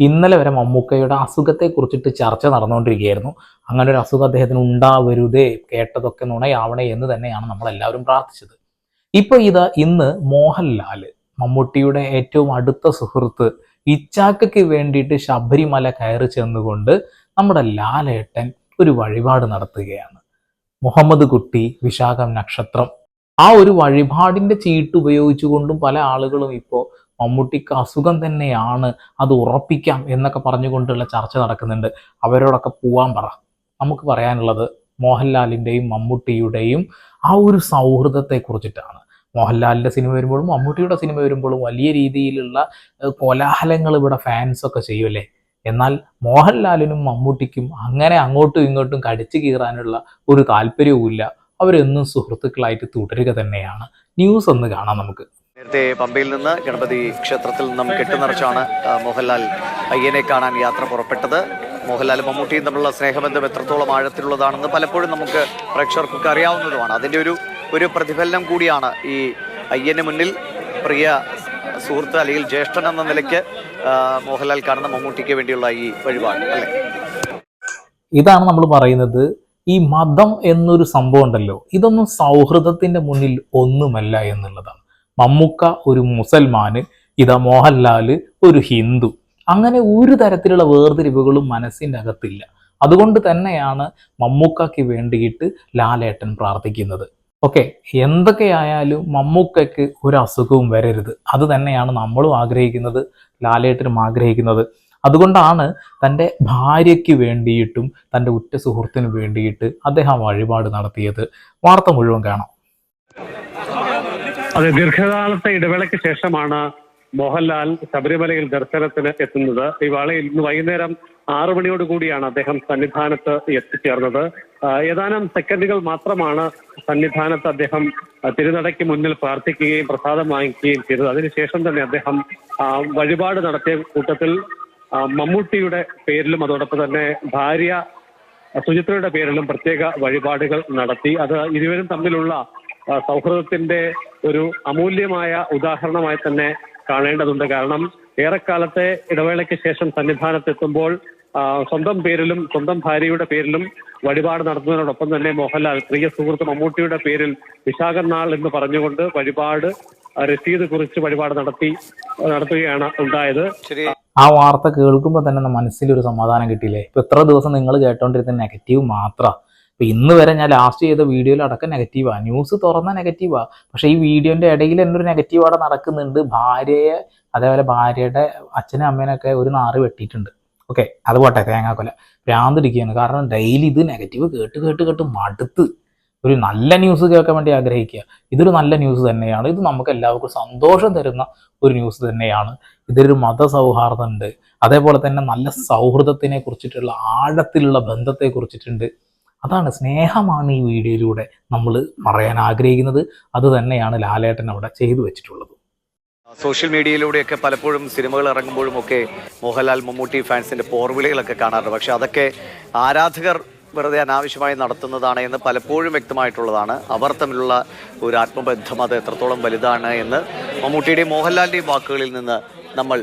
ഇന്നലെ വരെ മമ്മൂക്കയുടെ അസുഖത്തെ കുറിച്ചിട്ട് ചർച്ച നടന്നുകൊണ്ടിരിക്കുകയായിരുന്നു. അങ്ങനെ ഒരു അസുഖം അദ്ദേഹത്തിന് ഉണ്ടാവരുതേ കേട്ടതൊക്കെ നുണയാവണേ എന്ന് തന്നെയാണ് നമ്മൾ എല്ലാവരും പ്രാർത്ഥിച്ചത്. ഇപ്പൊ ഇത് ഇന്ന് മോഹൻലാൽ മമ്മൂട്ടിയുടെ ഏറ്റവും അടുത്ത സുഹൃത്ത് ഇച്ചാക്കയ്ക്ക് വേണ്ടിയിട്ട് ശബരിമല കയറി ചെന്നുകൊണ്ട് നമ്മുടെ ലാലേട്ടൻ ഒരു വഴിപാട് നടത്തുകയാണ്. മുഹമ്മദ് കുട്ടി വിശാഖം നക്ഷത്രം. ആ ഒരു വഴിപാടിന്റെ ചീട്ട് ഉപയോഗിച്ചുകൊണ്ടും പല ആളുകളും ഇപ്പോൾ മമ്മൂട്ടിക്ക് അസുഖം തന്നെയാണ് അത് ഉറപ്പിക്കാം എന്നൊക്കെ പറഞ്ഞുകൊണ്ടുള്ള ചർച്ച നടക്കുന്നുണ്ട്. അവരോടൊക്കെ പോവാൻ പറ. നമുക്ക് പറയാനുള്ളത് മോഹൻലാലിന്റെയും മമ്മൂട്ടിയുടെയും ആ ഒരു സൗഹൃദത്തെ കുറിച്ചിട്ടാണ്. മോഹൻലാലിന്റെ സിനിമ വരുമ്പോഴും മമ്മൂട്ടിയുടെ സിനിമ വരുമ്പോഴും വലിയ രീതിയിലുള്ള കോലാഹലങ്ങൾ ഇവിടെ ഫാൻസൊക്കെ ചെയ്യുമല്ലേ എന്നാൽ മോഹൻലാലിനും മമ്മൂട്ടിക്കും അങ്ങനെ അങ്ങോട്ടും ഇങ്ങോട്ടും കടിച്ചു കീറാനുള്ള ഒരു താല്പര്യവുമില്ല. അവരെന്നും സുഹൃത്തുക്കളായിട്ട് തുടരുക തന്നെയാണ്. ന്യൂസ് ഒന്ന് കാണാം നമുക്ക്. നേരത്തെ പമ്പയിൽ നിന്ന് ഗണപതി ക്ഷേത്രത്തിൽ നിന്നും കെട്ടുനിറച്ചാണ് മോഹൻലാൽ അയ്യനെ കാണാൻ യാത്ര പുറപ്പെട്ടത്. മോഹൻലാലും മമ്മൂട്ടിയും തമ്മിലുള്ള സ്നേഹബന്ധം എത്രത്തോളം ആഴത്തിലുള്ളതാണെന്ന് പലപ്പോഴും നമുക്ക് പ്രേക്ഷകർക്കൊക്കെ അറിയാവുന്നതുമാണ്. അതിന്റെ ഒരു ഒരു പ്രതിഫലനം കൂടിയാണ് ഈ അയ്യന് മുന്നിൽ പ്രിയ സുഹൃത്ത് അല്ലെങ്കിൽ ജ്യേഷ്ഠൻ എന്ന നിലയ്ക്ക് മോഹൻലാൽ കാണുന്ന മമ്മൂട്ടിക്ക് വേണ്ടിയുള്ള ഈ വഴിപാട് അല്ലേ? ഇതാണ് നമ്മൾ പറയുന്നത് ഈ മതം എന്നൊരു സംഭവം ഉണ്ടല്ലോ. ഇതൊന്നും സൗഹൃദത്തിന്റെ മുന്നിൽ ഒന്നുമല്ല എന്നുള്ളതാണ്. മമ്മൂക്ക ഒരു മുസൽമാന് ഇതാ മോഹൻലാൽ ഒരു ഹിന്ദു. അങ്ങനെ ഒരു തരത്തിലുള്ള വേർതിരിവുകളും മനസ്സിന്റെ അകത്തില്ല അതുകൊണ്ട് തന്നെയാണ് മമ്മൂക്കയ്ക്ക് വേണ്ടിയിട്ട് ലാലേട്ടൻ പ്രാർത്ഥിക്കുന്നത്. ഓക്കെ എന്തൊക്കെയായാലും മമ്മൂക്കയ്ക്ക് ഒരു അസുഖവും വരരുത്. അത് തന്നെയാണ് നമ്മളും ആഗ്രഹിക്കുന്നത് ലാലേട്ടനും ആഗ്രഹിക്കുന്നത്. അതുകൊണ്ടാണ് തന്റെ ഭാര്യയ്ക്ക് വേണ്ടിയിട്ടും തന്റെ ഉറ്റ സുഹൃത്തിനു വേണ്ടിയിട്ട് അദ്ദേഹം വഴിപാട് നടത്തിയത്. വാർത്ത മുഴുവൻ കാണാം. അതെ ദീർഘകാലത്തെ ഇടവേളയ്ക്ക് ശേഷമാണ് മോഹൻലാൽ ശബരിമലയിൽ ദർശനത്തിന് എത്തുന്നത്. ഈ വേളയിൽ ഇന്ന് വൈകുന്നേരം ആറു മണിയോട് കൂടിയാണ് അദ്ദേഹം സന്നിധാനത്ത് എത്തിച്ചേർന്നത്. ഏതാനും സെക്കൻഡുകൾ മാത്രമാണ് സന്നിധാനത്ത് അദ്ദേഹം തിരുനടയ്ക്ക് മുന്നിൽ പ്രാർത്ഥിക്കുകയും പ്രസാദം വാങ്ങിക്കുകയും ചെയ്തത്. അതിനുശേഷം തന്നെ അദ്ദേഹം വഴിപാട് നടത്തിയ കൂട്ടത്തിൽ മമ്മൂട്ടിയുടെ പേരിലും അതോടൊപ്പം തന്നെ ഭാര്യ സുചിത്രയുടെ പേരിലും പ്രത്യേക വഴിപാടുകൾ നടത്തി. അത് ഇരുവരും തമ്മിലുള്ള സൗഹൃദത്തിന്റെ ഒരു അമൂല്യമായ ഉദാഹരണമായി തന്നെ കാണേണ്ടതുണ്ട്. കാരണം ഏറെക്കാലത്തെ ഇടവേളയ്ക്ക് ശേഷം സന്നിധാനത്തെത്തുമ്പോൾ സ്വന്തം പേരിലും സ്വന്തം ഭാര്യയുടെ പേരിലും വഴിപാട് നടത്തുന്നതിനോടൊപ്പം തന്നെ മോഹൻലാൽ പ്രിയ സുഹൃത്ത് മമ്മൂട്ടിയുടെ പേരിൽ വിശാഖം നാൾ എന്ന് പറഞ്ഞുകൊണ്ട് വഴിപാട് രസീത് കുറിച്ച് വഴിപാട് നടത്തി നടത്തുകയാണ് ഉണ്ടായത്. ആ വാർത്ത കേൾക്കുമ്പോൾ തന്നെ മനസ്സിൽ ഒരു സമാധാനം കിട്ടിയില്ലേ? ഇപ്പൊ എത്ര ദിവസം നിങ്ങൾ കേട്ടോണ്ടിരുന്ന നെഗറ്റീവ് മാത്രം. ഇപ്പൊ ഇന്ന് വരെ ഞാൻ ലാസ്റ്റ് ചെയ്ത വീഡിയോയിൽ അടക്കം നെഗറ്റീവാണ് ന്യൂസ് തുറന്ന നെഗറ്റീവാ പക്ഷേ ഈ വീഡിയോന്റെ ഇടയിൽ എന്നൊരു നെഗറ്റീവ് അവിടെ നടക്കുന്നുണ്ട്. ഭാര്യയെ അതേപോലെ ഭാര്യയുടെ അച്ഛനും അമ്മേനൊക്കെ ഒരു നാറ് വെട്ടിയിട്ടുണ്ട്. ഓക്കെ അത് പോട്ടെ തേങ്ങാക്കൊല. ഭ്രാന്തിരിക്കുകയാണ് കാരണം ഡെയിലി ഇത് നെഗറ്റീവ് കേട്ട് കേട്ട് കേട്ട് മടുത്ത് ഒരു നല്ല ന്യൂസ് കേൾക്കാൻ വേണ്ടി ആഗ്രഹിക്കുക. ഇതൊരു നല്ല ന്യൂസ് തന്നെയാണ്. ഇത് നമുക്ക് എല്ലാവർക്കും സന്തോഷം തരുന്ന ഒരു ന്യൂസ് തന്നെയാണ്. ഇതൊരു മതസൗഹാർദ്ദമുണ്ട്. അതേപോലെ തന്നെ നല്ല സൗഹൃദത്തിനെ കുറിച്ചിട്ടുള്ള ആഴത്തിലുള്ള ബന്ധത്തെ കുറിച്ചിട്ടുണ്ട്. അതാണ് സ്നേഹമാണ് ഈ വീഡിയോയിലൂടെ നമ്മൾ പറയാൻ ആഗ്രഹിക്കുന്നത്. അത് തന്നെയാണ് ലാലേട്ടൻ അവിടെ ചെയ്തു വെച്ചിട്ടുള്ളത്. സോഷ്യൽ മീഡിയയിലൂടെയൊക്കെ പലപ്പോഴും സിനിമകൾ ഇറങ്ങുമ്പോഴും ഒക്കെ മോഹൻലാൽ മമ്മൂട്ടി ഫാൻസിന്റെ പോർവിളികളൊക്കെ കാണാറുണ്ട്. പക്ഷെ അതൊക്കെ ആരാധകർ വെറുതെ അനാവശ്യമായി നടത്തുന്നതാണ് എന്ന് പലപ്പോഴും വ്യക്തമായിട്ടുള്ളതാണ്. അവർ തമ്മിലുള്ള ഒരു ആത്മബന്ധം അത് എത്രത്തോളം വലുതാണ് എന്ന് മമ്മൂട്ടിയുടെയും മോഹൻലാലിന്റെയും വാക്കുകളിൽ നിന്ന് നമ്മൾ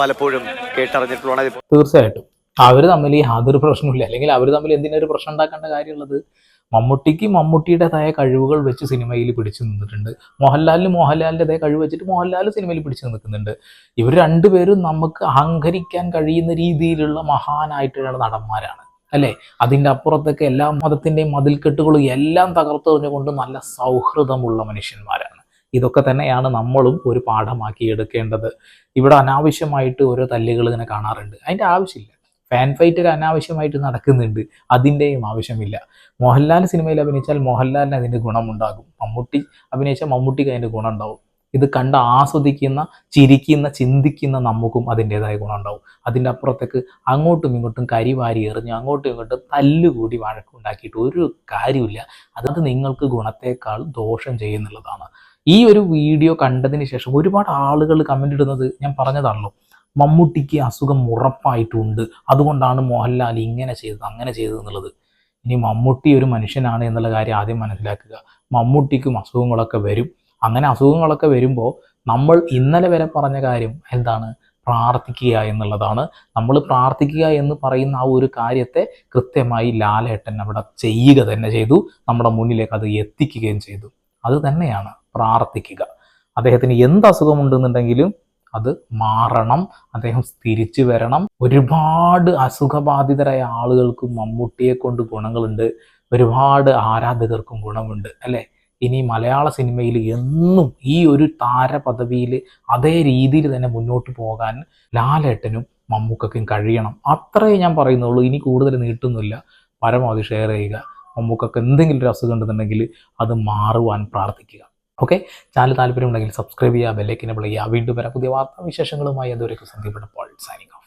പലപ്പോഴും കേട്ടറിഞ്ഞിട്ടുള്ളതാണ്. തീർച്ചയായിട്ടും. അവർ തമ്മിൽ യാതൊരു പ്രശ്നമില്ല അല്ലെങ്കിൽ അവർ തമ്മിൽ എന്തിനൊരു പ്രശ്നം ഉണ്ടാക്കേണ്ട കാര്യമുള്ളത്? മമ്മൂട്ടിക്ക് മമ്മൂട്ടിയുടേതായ കഴിവുകൾ വെച്ച് സിനിമയിൽ പിടിച്ചു നിന്നിട്ടുണ്ട്. മോഹൻലാലിന് മോഹൻലാലിന്റെതായ കഴിവ് വെച്ചിട്ട് മോഹൻലാൽ സിനിമയിൽ പിടിച്ചു നിൽക്കുന്നുണ്ട്. ഇവർ രണ്ടുപേരും നമുക്ക് അഹങ്കരിക്കാൻ കഴിയുന്ന രീതിയിലുള്ള മഹാനായിട്ടുള്ള നടന്മാരാണ്. അല്ലേ? അതിന്റെ അപ്പുറത്തൊക്കെ എല്ലാ മതത്തിന്റെയും മതിൽക്കെട്ടുകളും എല്ലാം തകർത്തെറിഞ്ഞുകൊണ്ട് നല്ല സൗഹൃദമുള്ള മനുഷ്യന്മാരാണ്. ഇതൊക്കെ തന്നെയാണ് നമ്മളും ഒരു പാഠമാക്കി എടുക്കേണ്ടത്. ഇവിടെ അനാവശ്യമായിട്ട് ഓരോ തല്ലുകൾ ഇങ്ങനെ കാണാറുണ്ട്. അതിന്റെ ആവശ്യമില്ല. ഫാൻ ഫൈറ്റ് അനാവശ്യമായിട്ട് നടക്കുന്നുണ്ട്. അതിന്റെയും ആവശ്യമില്ല. മോഹൻലാൽ സിനിമയിൽ അഭിനയിച്ചാൽ മോഹൻലാലിന് അതിന്റെ ഗുണമുണ്ടാകും. മമ്മൂട്ടി അഭിനയിച്ചാൽ മമ്മൂട്ടിക്ക് അതിന്റെ ഗുണം ഉണ്ടാവും ഇത് കണ്ട് ആസ്വദിക്കുന്ന ചിരിക്കുന്ന ചിന്തിക്കുന്ന നമുക്കും അതിന്റെതായ ഗുണം ഉണ്ടാവും അതിന്റെ അപ്പുറത്തേക്ക് അങ്ങോട്ടും ഇങ്ങോട്ടും കരി വാരി എറിഞ്ഞ് അങ്ങോട്ടും ഇങ്ങോട്ടും തല്ലുകൂടി വഴക്കുണ്ടാക്കിയിട്ട് ഒരു കാര്യമില്ല അത് നിങ്ങൾക്ക് ഗുണത്തേക്കാൾ ദോഷം ചെയ്യുന്നുള്ളതാണ്. ഈ ഒരു വീഡിയോ കണ്ടതിന് ശേഷം ഒരുപാട് ആളുകൾ കമന്റ് ഇടുന്നത് ഞാൻ പറഞ്ഞതാണല്ലോ. മമ്മൂട്ടിക്ക് അസുഖം ഉറപ്പായിട്ടുണ്ട്. അതുകൊണ്ടാണ് മോഹൻലാൽ ഇങ്ങനെ ചെയ്തത് അങ്ങനെ ചെയ്തത് എന്നുള്ളത്. ഇനി മമ്മൂട്ടി ഒരു മനുഷ്യനാണ് എന്നുള്ള കാര്യം ആദ്യം മനസ്സിലാക്കുക. മമ്മൂട്ടിക്കും അസുഖങ്ങളൊക്കെ വരും. അങ്ങനെ അസുഖങ്ങളൊക്കെ വരുമ്പോൾ നമ്മൾ ഇന്നലെ വരെ പറഞ്ഞ കാര്യം എന്താണ്? പ്രാർത്ഥിക്കുക എന്നുള്ളതാണ്. നമ്മൾ പ്രാർത്ഥിക്കുക എന്ന് പറയുന്ന ആ ഒരു കാര്യത്തെ കൃത്യമായി ലാലേട്ടൻ അവിടെ ചെയ്യുക തന്നെ ചെയ്തു. നമ്മുടെ മുന്നിലേക്ക് അത് എത്തിക്കുകയും ചെയ്തു. അത് തന്നെയാണ് പ്രാർത്ഥിക്കുക. അദ്ദേഹത്തിന് എന്ത് അസുഖമുണ്ടെന്നുണ്ടെങ്കിലും അത് മാറണം അദ്ദേഹം തിരിച്ചു വരണം. ഒരുപാട് അസുഖബാധിതരായ ആളുകൾക്ക് മമ്മൂട്ടിയെ കൊണ്ട് ഗുണങ്ങളുണ്ട്. ഒരുപാട് ആരാധകർക്കും ഗുണമുണ്ട് അല്ലേ? ഇനി മലയാള സിനിമയിൽ എന്നും ഈ ഒരു താരപദവിയിൽ അതേ രീതിയിൽ തന്നെ മുന്നോട്ട് പോകാൻ ലാലേട്ടനും മമ്മൂക്കയ്ക്കും കഴിയണം. അത്രേ ഞാൻ പറയുന്നുള്ളൂ. ഇനി കൂടുതൽ നീട്ടുന്നില്ല. പരമാവധി ഷെയർ ചെയ്യുക. മമ്മൂക്കൊക്കെ എന്തെങ്കിലും ഒരു അസുഖം ഉണ്ടെന്നുണ്ടെങ്കിൽ അത് മാറുവാൻ പ്രാർത്ഥിക്കുക. ഓക്കെ ചാനൽ താല്പര്യമുണ്ടെങ്കിൽ സബ്സ്ക്രൈബ് ചെയ്യുക ബെല്ലേക്കിനെ വിളിക്കുക വീണ്ടും വരാം. പുതിയ വാർത്താ വിശേഷങ്ങളുമായി അതുവരെയൊക്കെ സന്ധ്യപ്പെടുമ്പോൾ സൈനിക